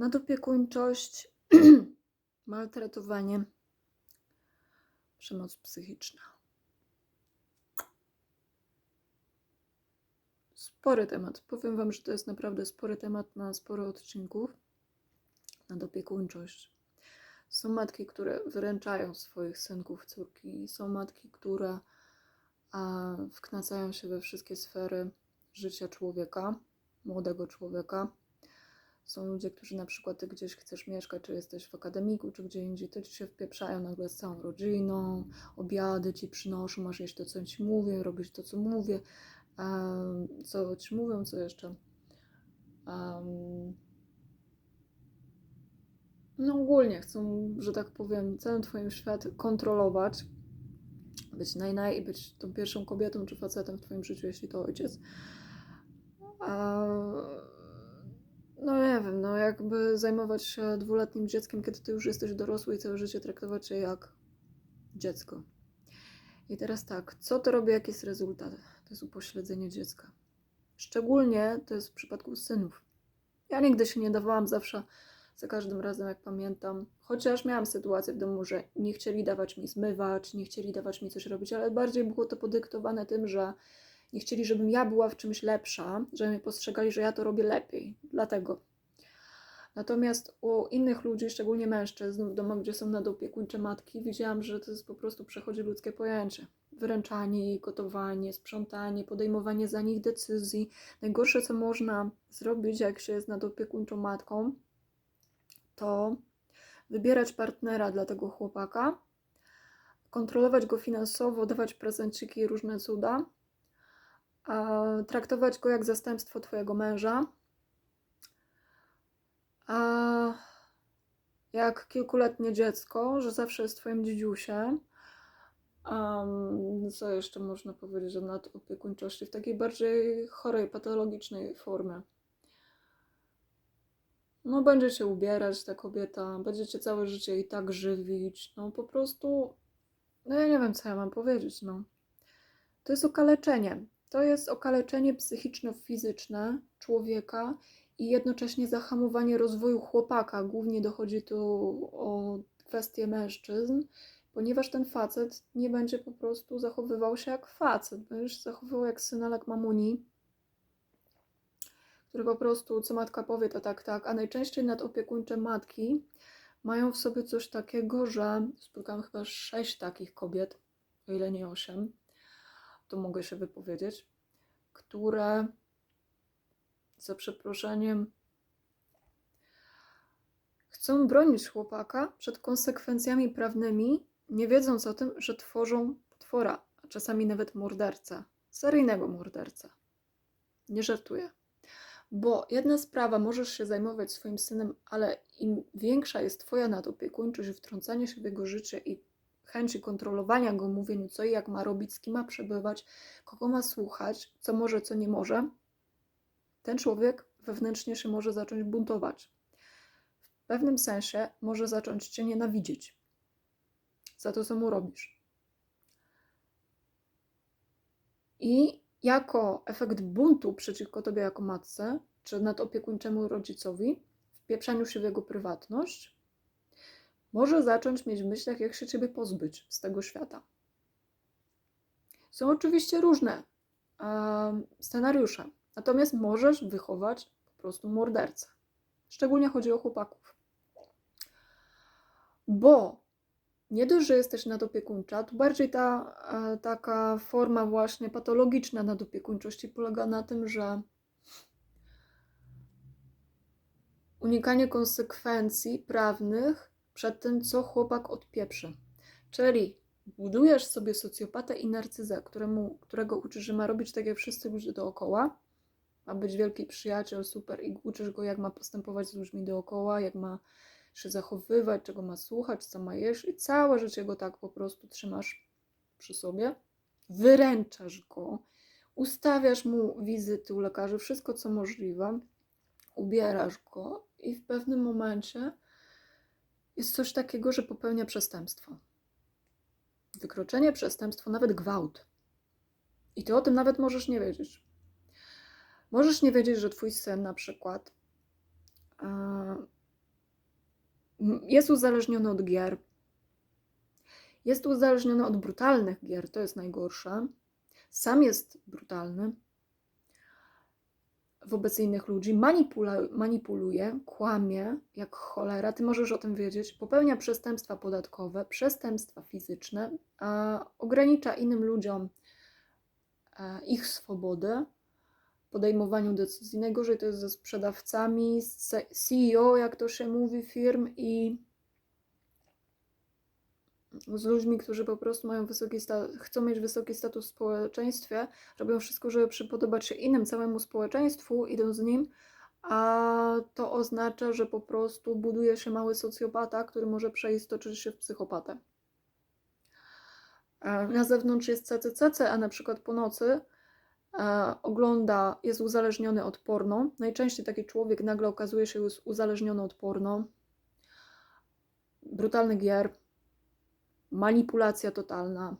nadopiekuńczość, maltretowanie, przemoc psychiczna. Spory temat. Powiem Wam, że to jest naprawdę spory temat na sporo odcinków. Nadopiekuńczość. Są matki, które wyręczają swoich synków, córki. Są matki, które a, wknacają się we wszystkie sfery życia człowieka, młodego człowieka. Są ludzie, którzy na przykład ty gdzieś chcesz mieszkać, czy jesteś w akademiku, czy gdzie indziej, to ci się wpieprzają nagle z całą rodziną, obiady ci przynoszą, masz jeść to, co ci mówię, robić to, co mówię, um, co ci mówią, co jeszcze. Um, no ogólnie chcą, że tak powiem, cały twoim świat kontrolować, być naj, i być tą pierwszą kobietą czy facetem w twoim życiu, jeśli to ojciec. A, no nie wiem, no jakby zajmować się dwuletnim dzieckiem, kiedy ty już jesteś dorosły i całe życie traktować je jak dziecko. I teraz tak, co to robi, jaki jest rezultat? To jest upośledzenie dziecka. Szczególnie to jest w przypadku synów. Ja nigdy się nie dawałam, zawsze za każdym razem, jak pamiętam, chociaż miałam sytuację w domu, że nie chcieli dawać mi zmywać, nie chcieli dawać mi coś robić, ale bardziej było to podyktowane tym, że nie chcieli, żebym ja była w czymś lepsza, że mnie postrzegali, że ja to robię lepiej. Dlatego. Natomiast u innych ludzi, szczególnie mężczyzn, w domach, gdzie są nadopiekuńcze matki, widziałam, że to jest po prostu przechodzi ludzkie pojęcie. Wyręczanie, gotowanie, sprzątanie, podejmowanie za nich decyzji. Najgorsze, co można zrobić, jak się jest nadopiekuńczą matką, to wybierać partnera dla tego chłopaka, kontrolować go finansowo, dawać prezenciki i różne cuda, traktować go jak zastępstwo Twojego męża, a jak kilkuletnie dziecko, że zawsze jest Twoim dziedziusiem. Um, co jeszcze można powiedzieć o nadopiekuńczości w takiej bardziej chorej, patologicznej formie? No, będzie cię ubierać ta kobieta, będzie cię całe życie i tak żywić. No, po prostu, no ja nie wiem, co ja mam powiedzieć, no. To jest okaleczenie. To jest okaleczenie psychiczno-fizyczne człowieka i jednocześnie zahamowanie rozwoju chłopaka. Głównie dochodzi tu o kwestię mężczyzn, ponieważ ten facet nie będzie po prostu zachowywał się jak facet, będzie się zachowywał jak synalek mamuni, który po prostu, co matka powie, to tak, tak, a najczęściej nadopiekuńcze matki mają w sobie coś takiego, że spotkałam chyba sześć takich kobiet, o ile nie osiem, to mogę się wypowiedzieć, które za przeproszeniem chcą bronić chłopaka przed konsekwencjami prawnymi, nie wiedząc o tym, że tworzą potwora, a czasami nawet mordercę, seryjnego mordercę. Nie żartuję. Bo jedna sprawa, możesz się zajmować swoim synem, ale im większa jest Twoja nadopiekuńczość wtrącanie się w jego życie i chęci kontrolowania go, mówieniu co i jak ma robić, z kim ma przebywać, kogo ma słuchać, co może, co nie może, ten człowiek wewnętrznie się może zacząć buntować. W pewnym sensie może zacząć Cię nienawidzieć za to, co mu robisz. I jako efekt buntu przeciwko Tobie jako matce, czy nadopiekuńczemu rodzicowi, wpieprzaniu się w jego prywatność, może zacząć mieć w myślach, jak się Ciebie pozbyć z tego świata. Są oczywiście różne scenariusze, natomiast możesz wychować po prostu mordercę. Szczególnie chodzi o chłopaków. Bo nie dość, że jesteś nadopiekuńcza, to bardziej ta e, taka forma właśnie patologiczna nadopiekuńczości polega na tym, że unikanie konsekwencji prawnych przed tym, co chłopak odpieprzy. Czyli budujesz sobie socjopatę i narcyzę, któremu, którego uczysz, że ma robić tak jak wszyscy ludzie dookoła, ma być wielki przyjaciel, super, i uczysz go, jak ma postępować z ludźmi dookoła, jak ma się zachowywać, czego ma słuchać, co ma jeść, i całe życie go tak po prostu trzymasz przy sobie, wyręczasz go, ustawiasz mu wizyty u lekarzy, wszystko co możliwe, ubierasz go, i w pewnym momencie jest coś takiego, że popełnia przestępstwo. Wykroczenie, przestępstwo, nawet gwałt. I ty o tym nawet możesz nie wiedzieć. Możesz nie wiedzieć, że twój syn na przykład m- jest uzależniony od gier. Jest uzależniony od brutalnych gier, to jest najgorsze. Sam jest brutalny wobec innych ludzi, manipula- manipuluje, kłamie jak cholera. Ty możesz o tym wiedzieć. Popełnia przestępstwa podatkowe, przestępstwa fizyczne, a ogranicza innym ludziom e, ich swobodę podejmowaniu decyzji. Najgorzej to jest ze sprzedawcami, z CEO, jak to się mówi, firm i z ludźmi, którzy po prostu mają wysoki chcą mieć wysoki status w społeczeństwie, robią wszystko, żeby przypodobać się innym, całemu społeczeństwu, idą z nim, a to oznacza, że po prostu buduje się mały socjopata, który może przeistoczyć się w psychopatę. E, Na zewnątrz jest CCCC, a na przykład po nocy e, ogląda, jest uzależniony od porno. Najczęściej taki człowiek nagle okazuje się uzależniony od porno, brutalnych gier, manipulacja totalna,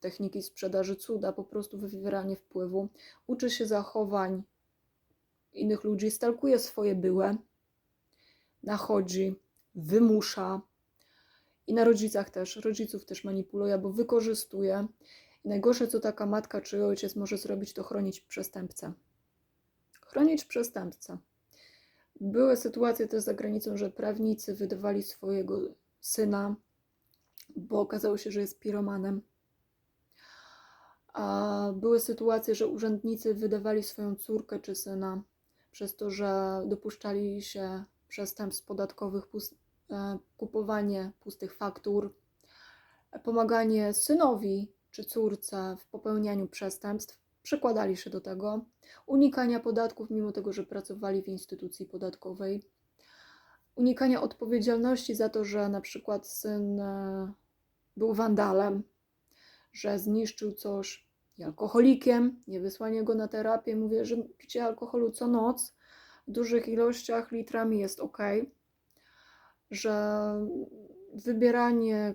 techniki sprzedaży cuda, po prostu wywieranie wpływu, uczy się zachowań innych ludzi, stalkuje swoje byłe, nachodzi, wymusza i na rodzicach też, rodziców też manipuluje, bo wykorzystuje. I najgorsze, co taka matka czy ojciec może zrobić, to chronić przestępcę. Chronić przestępcę. Były sytuacje też za granicą, że prawnicy wydawali swojego syna bo okazało się, że jest piromanem. A były sytuacje, że urzędnicy wydawali swoją córkę czy syna przez to, że dopuszczali się przestępstw podatkowych, pus- e, kupowanie pustych faktur, pomaganie synowi czy córce w popełnianiu przestępstw, przykładali się do tego, unikania podatków, mimo tego, że pracowali w instytucji podatkowej, unikania odpowiedzialności za to, że na przykład syn e, był wandalem, że zniszczył coś i alkoholikiem, nie wysłanie go na terapię. Mówię, że picie alkoholu co noc w dużych ilościach litrami jest ok, że wybieranie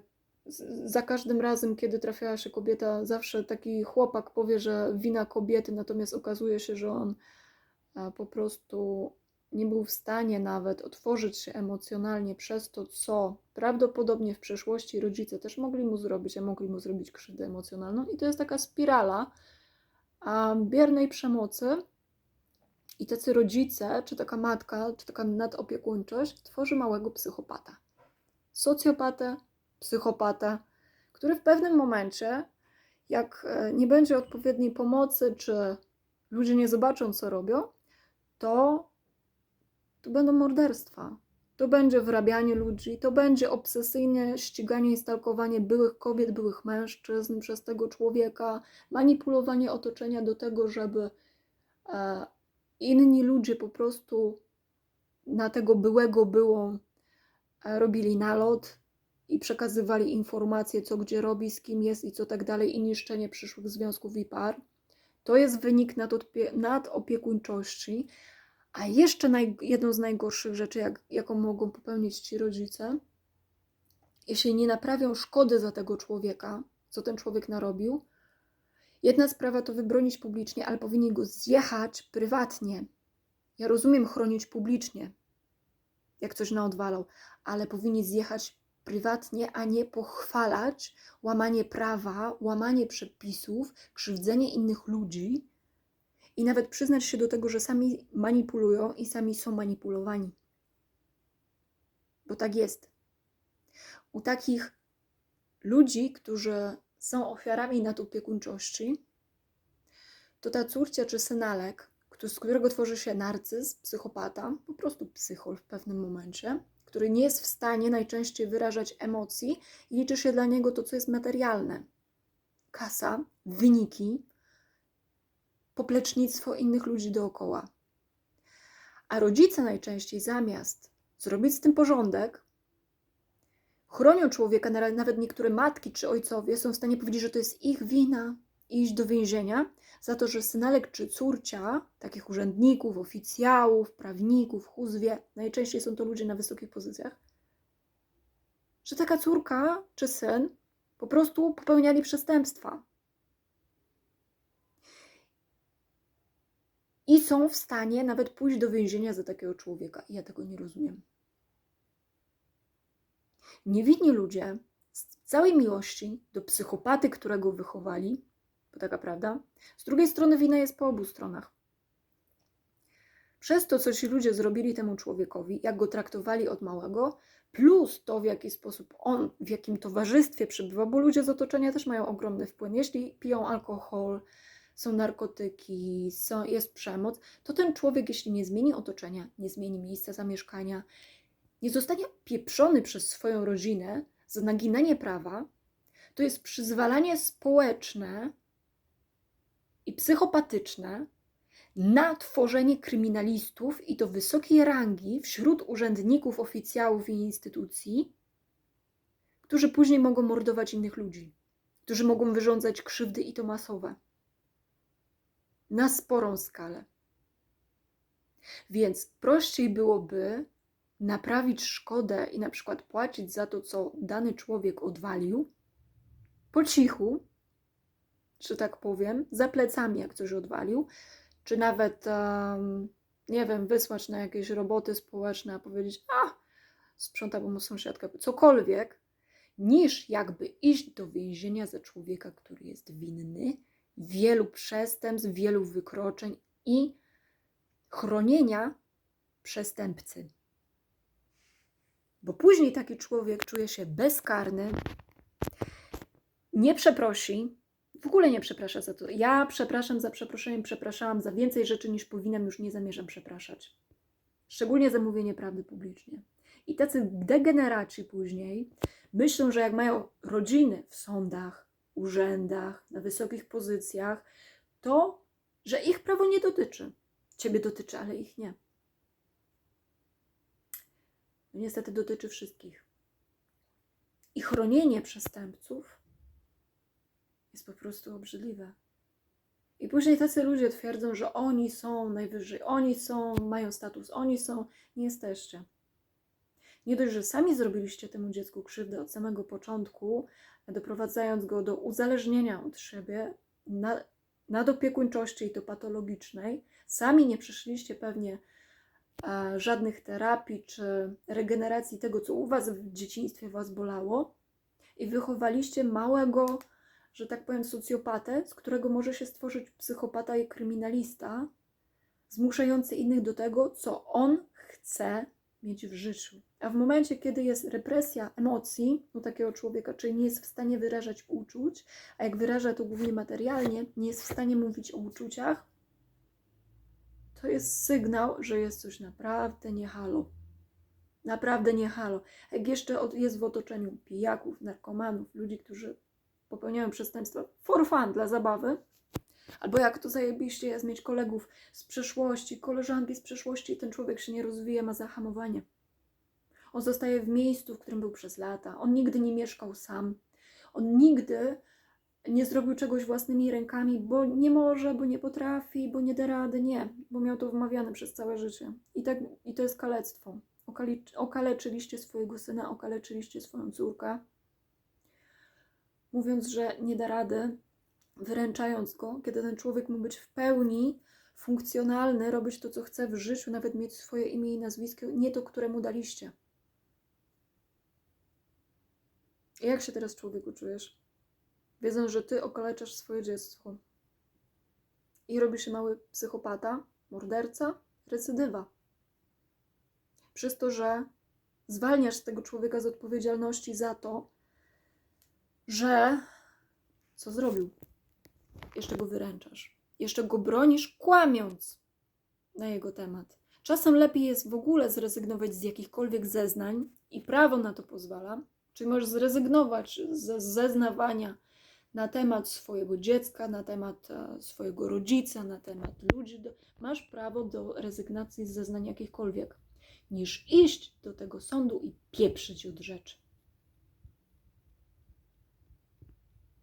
za każdym razem, kiedy trafiała się kobieta, zawsze taki chłopak powie, że wina kobiety, natomiast okazuje się, że on e, po prostu nie był w stanie nawet otworzyć się emocjonalnie przez to, co prawdopodobnie w przeszłości rodzice też mogli mu zrobić, a mogli mu zrobić krzywdę emocjonalną. I to jest taka spirala biernej przemocy. I tacy rodzice, czy taka matka, czy taka nadopiekuńczość tworzy małego psychopata. Socjopatę, psychopatę, który w pewnym momencie, jak e, nie będzie odpowiedniej pomocy, czy ludzie nie zobaczą, co robią, to to będą morderstwa. To będzie wrabianie ludzi, to będzie obsesyjne ściganie i stalkowanie byłych kobiet, byłych mężczyzn przez tego człowieka, manipulowanie otoczenia do tego, żeby e, inni ludzie po prostu na tego byłego byłą e, robili nalot i przekazywali informacje, co gdzie robi, z kim jest i co tak dalej, i niszczenie przyszłych związków i par. To jest wynik nadopie- nadopiekuńczości. A jeszcze naj, jedną z najgorszych rzeczy, jak, jaką mogą popełnić ci rodzice, jeśli nie naprawią szkody za tego człowieka, co ten człowiek narobił, jedna sprawa to wybronić publicznie, ale powinni go zjechać prywatnie. Ja rozumiem chronić publicznie, jak coś naodwalał, ale powinni zjechać prywatnie, a nie pochwalać łamanie prawa, łamanie przepisów, krzywdzenie innych ludzi i nawet przyznać się do tego, że sami manipulują i sami są manipulowani. Bo tak jest. U takich ludzi, którzy są ofiarami nadopiekuńczości, to ta córcia czy synalek, z którego tworzy się narcyz, psychopata, po prostu psychol w pewnym momencie, który nie jest w stanie najczęściej wyrażać emocji i liczy się dla niego to, co jest materialne. Kasa, wyniki, poplecznictwo innych ludzi dookoła. A rodzice najczęściej zamiast zrobić z tym porządek, chronią człowieka, na- nawet niektóre matki czy ojcowie są w stanie powiedzieć, że to jest ich wina iść do więzienia za to, że synalek czy córcia takich urzędników, oficjałów, prawników, huzwie, najczęściej są to ludzie na wysokich pozycjach, że taka córka czy syn po prostu popełniali przestępstwa. I są w stanie nawet pójść do więzienia za takiego człowieka. I ja tego nie rozumiem. niewinni ludzie z całej miłości do psychopaty, którego wychowali, bo taka prawda, z drugiej strony wina jest po obu stronach. Przez to, co ci ludzie zrobili temu człowiekowi, jak go traktowali od małego, plus to, w jaki sposób on, w jakim towarzystwie przebywa, bo ludzie z otoczenia też mają ogromny wpływ. Jeśli piją alkohol, są narkotyki, są, jest przemoc, to ten człowiek, jeśli nie zmieni otoczenia, nie zmieni miejsca zamieszkania, nie zostanie pieprzony przez swoją rodzinę za naginanie prawa, to jest przyzwalanie społeczne i psychopatyczne na tworzenie kryminalistów i to wysokiej rangi wśród urzędników, oficjałów i instytucji, którzy później mogą mordować innych ludzi, którzy mogą wyrządzać krzywdy i to masowe. Na sporą skalę. Więc prościej byłoby naprawić szkodę i na przykład płacić za to, co dany człowiek odwalił, po cichu, że tak powiem, za plecami, jak coś odwalił, czy nawet, um, nie wiem, wysłać na jakieś roboty społeczne, a powiedzieć, a, sprząta mu sąsiadka, cokolwiek, niż jakby iść do więzienia za człowieka, który jest winny wielu przestępstw, wielu wykroczeń i chronienia przestępcy. Bo później taki człowiek czuje się bezkarny, nie przeprosi, w ogóle nie przeprasza za to. Ja przepraszam za przeproszeniem, przepraszałam za więcej rzeczy niż powinnam, już nie zamierzam przepraszać. Szczególnie za mówienie prawdy publicznie. I tacy degeneraci później myślą, że jak mają rodziny w sądach, urzędach, na wysokich pozycjach, to, że ich prawo nie dotyczy. Ciebie dotyczy, ale ich nie. No niestety dotyczy wszystkich. I chronienie przestępców jest po prostu obrzydliwe. I później tacy ludzie twierdzą, że oni są najwyżej, oni są, mają status, oni są, nie jesteście. Nie dość, że sami zrobiliście temu dziecku krzywdę od samego początku, doprowadzając go do uzależnienia od siebie, na, nadopiekuńczości i to patologicznej, sami nie przeszliście pewnie e, żadnych terapii czy regeneracji tego, co u Was w dzieciństwie Was bolało, i wychowaliście małego, że tak powiem, socjopatę, z którego może się stworzyć psychopata i kryminalista, zmuszający innych do tego, co on chce mieć w życiu. A w momencie, kiedy jest represja emocji u takiego człowieka, czyli nie jest w stanie wyrażać uczuć, a jak wyraża to głównie materialnie, nie jest w stanie mówić o uczuciach, to jest sygnał, że jest coś naprawdę nie halo. Naprawdę nie halo. Jak jeszcze jest w otoczeniu pijaków, narkomanów, ludzi, którzy popełniają przestępstwa for fun, dla zabawy, albo jak to zajebiście jest mieć kolegów z przeszłości, koleżanki z przeszłości ten człowiek się nie rozwija, ma zahamowanie. On zostaje w miejscu, w którym był przez lata. On nigdy nie mieszkał sam. On nigdy nie zrobił czegoś własnymi rękami, bo nie może, bo nie potrafi, bo nie da rady. Nie, bo miał to wmawiane przez całe życie. I, tak, i to jest kalectwo. Okaleczyliście swojego syna, okaleczyliście swoją córkę, mówiąc, że nie da rady, wyręczając go, kiedy ten człowiek mógł być w pełni funkcjonalny, robić to, co chce w życiu, nawet mieć swoje imię i nazwisko, nie to, któremu daliście. I jak się teraz człowieku czujesz? Wiedząc, że ty okaleczasz swoje dziecko i robi się mały psychopata, morderca, recydywa. Przez to, że zwalniasz tego człowieka z odpowiedzialności za to, że co zrobił? Jeszcze go wyręczasz. Jeszcze go bronisz, kłamiąc na jego temat. Czasem lepiej jest w ogóle zrezygnować z jakichkolwiek zeznań i prawo na to pozwala, Czyli możesz zrezygnować ze zeznawania na temat swojego dziecka, na temat e, swojego rodzica, na temat ludzi. Masz prawo do rezygnacji z zeznań jakichkolwiek, niż iść do tego sądu i pieprzyć od rzeczy.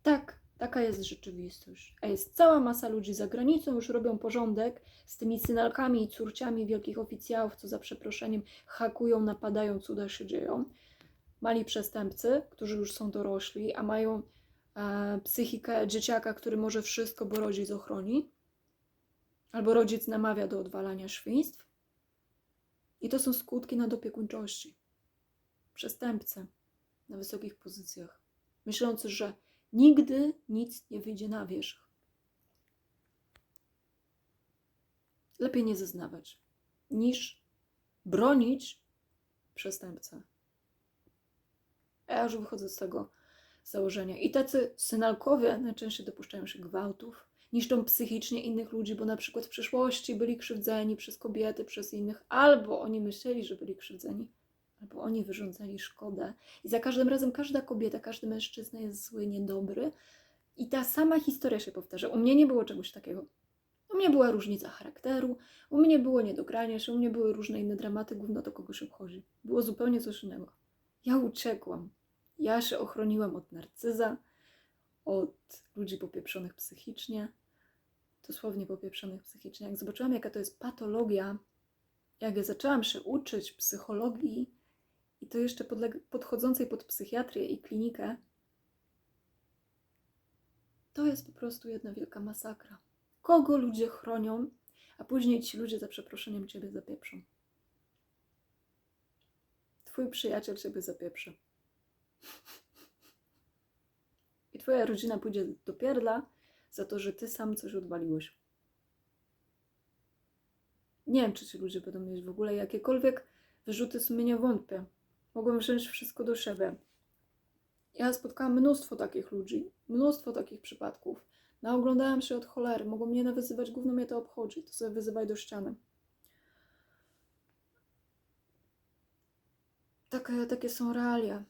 Tak, taka jest rzeczywistość. A jest cała masa ludzi za granicą, już robią porządek z tymi synalkami i córciami wielkich oficjałów, co za przeproszeniem hakują, napadają, cuda się dzieją mali przestępcy, którzy już są dorośli, a mają e, psychikę dzieciaka, który może wszystko, bo rodzic ochroni, albo rodzic namawia do odwalania świństw. I to są skutki nadopiekuńczości. Przestępcy. na wysokich pozycjach, myślący, że nigdy nic nie wyjdzie na wierzch. Lepiej nie zeznawać, niż bronić przestępcę. Ja już wychodzę z tego założenia. I tacy synalkowie najczęściej dopuszczają się gwałtów, niszczą psychicznie innych ludzi, bo na przykład w przeszłości byli krzywdzeni przez kobiety, przez innych, albo oni myśleli, że byli krzywdzeni, albo oni wyrządzali szkodę. I za każdym razem każda kobieta, każdy mężczyzna jest zły, niedobry. I ta sama historia się powtarza. U mnie nie było czegoś takiego. U mnie była różnica charakteru, u mnie było niedogranie się, u mnie były różne inne dramaty, gówno to kogoś obchodzi. Było zupełnie coś innego. Ja uciekłam. Ja się ochroniłam od narcyza, od ludzi popieprzonych psychicznie, dosłownie popieprzonych psychicznie. Jak zobaczyłam, jaka to jest patologia, jak ja zaczęłam się uczyć psychologii i to jeszcze podchodzącej pod psychiatrię i klinikę, to jest po prostu jedna wielka masakra. Kogo ludzie chronią, a później ci ludzie za przeproszeniem ciebie zapieprzą. Twój przyjaciel ciebie zapieprze. I twoja rodzina pójdzie do pierdla za to, że ty sam coś odwaliłeś. Nie wiem, czy ci ludzie będą mieć w ogóle jakiekolwiek wyrzuty sumienia, wątpię. Mogą wziąć wszystko do siebie. Ja spotkałam mnóstwo takich ludzi, mnóstwo takich przypadków. Naoglądałam się od cholery, mogą mnie nawyzywać, gówno mnie to obchodzi, to sobie wyzywaj do ściany. Takie, takie są realia.